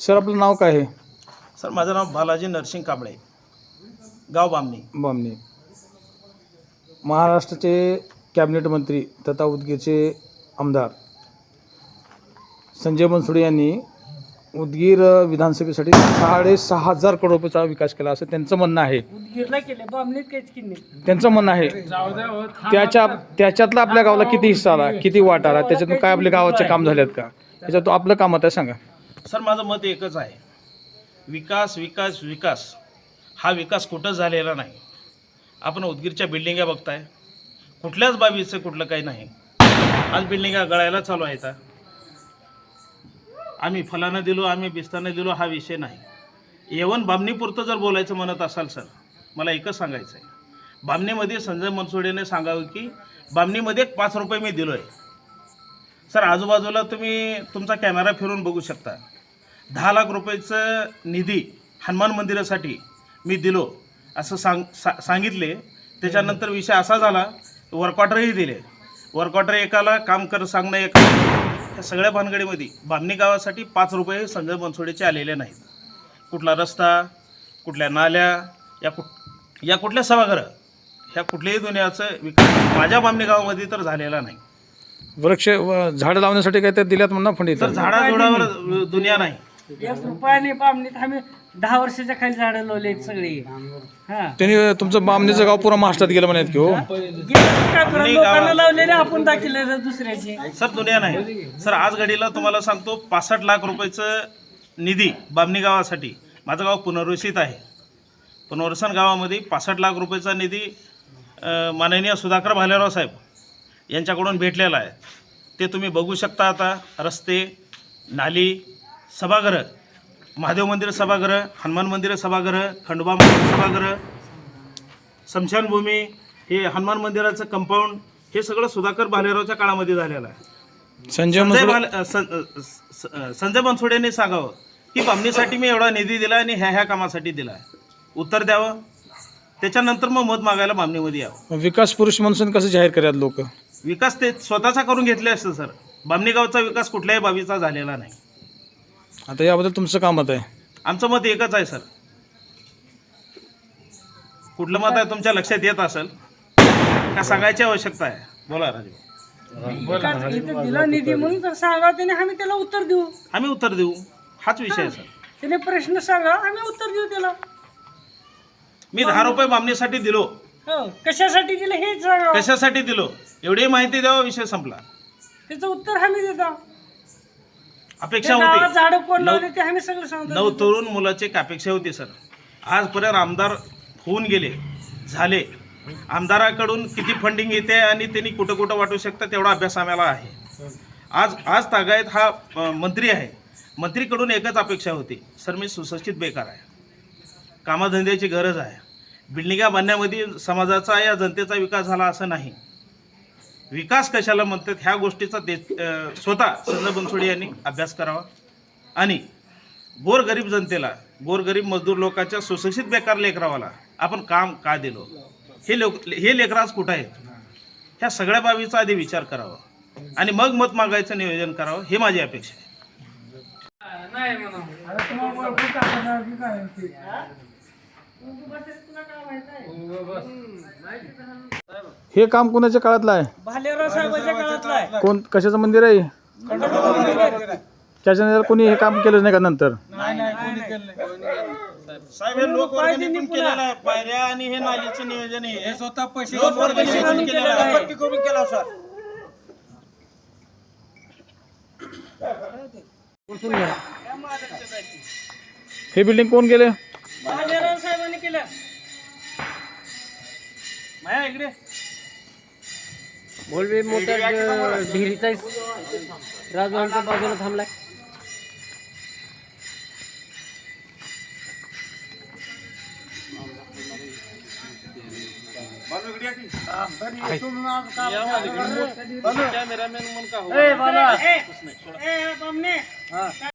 Sir आपलं नाव काय आहे? सर माझं नाव बालाजी नरसिंग कांबळे. गाव बामणी. बामणे. महाराष्ट्राचे कॅबिनेट मंत्री तथा उदगीरचे आमदार संजय बनसोडे यांनी उदगीर विधानसभेसाठी साडेसहा हजार करोड रुपयाचा विकास केला असं त्यांचं म्हणणं आहे. त्यांचं म्हणणं आहे. त्याच्या त्याच्यातला आपल्या गावाला किती हिस्सा आला किती वाटा आला त्याच्यातून काय आपल्या गावाचे काम झालेत का? त्याच्यातून आपलं काम आता सांगा. सर माझं मत एकच आहे. विकास विकास विकास. हा विकास कुठंच झालेला नाही. आपण उदगीरच्या बिल्डिंगा बघताय. कुठल्याच बाबीचं कुठलं काही नाही. आज बिल्डिंगा गळायला चालू आहेत. आम्ही फलानं दिलो आम्ही बिस्तानं दिलो हा विषय नाही. येवन बामणीपुरतं जर बोलायचं म्हणत असाल सर मला एकच सांगायचं आहे बामणीमध्ये संजय मनसोडेने सांगावं की बामणीमध्ये पाच रुपये मी दिलो आहे सर आजूबाजूला तुम्ही तुमचा कॅमेरा फिरून बघू शकता. दहा लाख रुपयाचं निधी हनुमान मंदिरासाठी मी दिलो असं सांग सा सांगितले. त्याच्यानंतर विषय असा झाला वर्कऑर्डरही दिले. वर्कऑर्डर एकाला काम कर सांगणं एका सगळ्या भानगडीमध्ये बामणी गावासाठी पाच रुपये संजय बनसोडेचे आलेले नाहीत. कुठला रस्ता कुठल्या नाल्या या कुठ या कुठल्या सभागृह ह्या कुठल्याही दुनियाचं विकास माझ्या बामणी गावामध्ये तर झालेला नाही. वृक्ष झाडं लावण्यासाठी काय ते दिल्यात म्हणून फंड तर झाडाझुडावर दुनिया नाही. एक रुपयाने बामणीत आम्ही दहा वर्षाच्या खाली झाडं लावले सगळी. हा. त्यांनी तुमचं बामणीचं गाव पुरा महाराष्ट्रात गेलं म्हणायत की हो. गेलं काय करा? लोकांना लावलेले आपण दाखवले दुसऱ्याचे. सर दुनिया नाही. सर आज घडीला तुम्हाला सांगतो पासष्ट लाख रुपयाचं निधी बामणी गावासाठी माझं गाव पुनर्वसित आहे. पुनर्वसन गावामध्ये पासष्ट लाख रुपयाचा निधी अ, माननीय सुधाकर भालेराव साहेब यांच्याकडून भेटलेला आहे. ते तुम्ही बघू शकता आता रस्ते नाली सभागृह महादेव मंदिर सभागृह हनुमान मंदिर सभागृह खंडोबा मंदिर सभागृह स्मशानभूमी हे हनुमान मंदिराचं कंपाऊंड हे सगळं सुधाकर भालेरावच्या काळामध्ये झालेलं आहे. संजय संजय बनसोडेंनी सांगावं की बामणीसाठी मी एवढा निधी दिला आणि ह्या ह्या कामासाठी दिला उत्तर द्यावं. त्याच्यानंतर मग मत मागायला बामणीमध्ये यावं. विकास पुरुष म्हणून कसं जाहीर करतात लोक? विकास ते स्वतःचा करून घेतले असतं सर. बामणी गावचा विकास कुठल्याही बाबीचा झालेला नाही. आता याबद्दल तुमचं काय मत आहे? आमचं मत एकच आहे सर. कुठलं मत आहे तुमच्या लक्षात येत असेल का सांगायची आवश्यकता आहे? बोला राजू. विकास इथं दिला निधी म्हणून तर सांगा त्याने आम्ही त्याला उत्तर देऊ. आम्ही उत्तर देऊ. हाच विषय आहे सर. त्याने प्रश्न सांगा आम्ही उत्तर देऊ त्याला. मी दहा रुपये बामणीसाठी दिलो. हो कशासाठी दिलं हेच सांगा. कशासाठी दिलो? एवढी माहिती द्यावा विषय संपला. त्याचं उत्तर आम्ही देतो. अपेक्षा होती. झाडं कोण नऊ- लावले ते आम्ही सगळं सांगतो. नऊ तरुण मुलाची एक अपेक्षा होती सर. आजपर्यंत आमदार होऊन गेले झाले. आमदाराकडून किती फंडिंग येते आणि त्यांनी कुठं कुठं वाटू शकतात तेवढा अभ्यास आम्हाला आहे. आज आज तागायत हा अ, मंत्री आहे. मंत्रीकडून एकच अपेक्षा होती. सर मी सुशिक्षित बेकार आहे. कामाधंद्याची गरज आहे. बिल्डिंगा बांधण्यामध्ये समाजाचा या जनतेचा विकास झाला असं नाही. विकास कशाला म्हणतात ह्या गोष्टीचा अ, स्वतः संजय बनसोडे यांनी अभ्यास करावा. आणि गोरगरीब जनतेला गोरगरीब मजदूर लोकांच्या सुशिक्षित बेकार लेकरावाला आपण काम का दिलो? हे लोक हे लेकरं आज कुठं आहेत? ह्या सगळ्या बाबीचा आधी विचार करावा. आणि मग मत मागायचं नियोजन करावं हे माझी अपेक्षा आहे. हे काम कोणाच्या काळातलं आहे? भालेराव साहेबाच्या काळातला आहे. कोण कशाचं मंदिर आहे? त्याच्यानंतर कोणी हे काम केलं नाही का नंतर? साहेब हे लोक वर्गणीतून केलेलं आहे. पायऱ्या आणि हे नालीचं नियोजन हे स्वतः पैसे आणून केलेलं आहे. करून केला सर हे बिल्डिंग कोण गेले भालेराव केलं माया इकडे। भोलवे मोटर ढिरीचा राजवाडीच्या बाजूला थांबलाय. कॅमेरामॅन म्हणून का हो.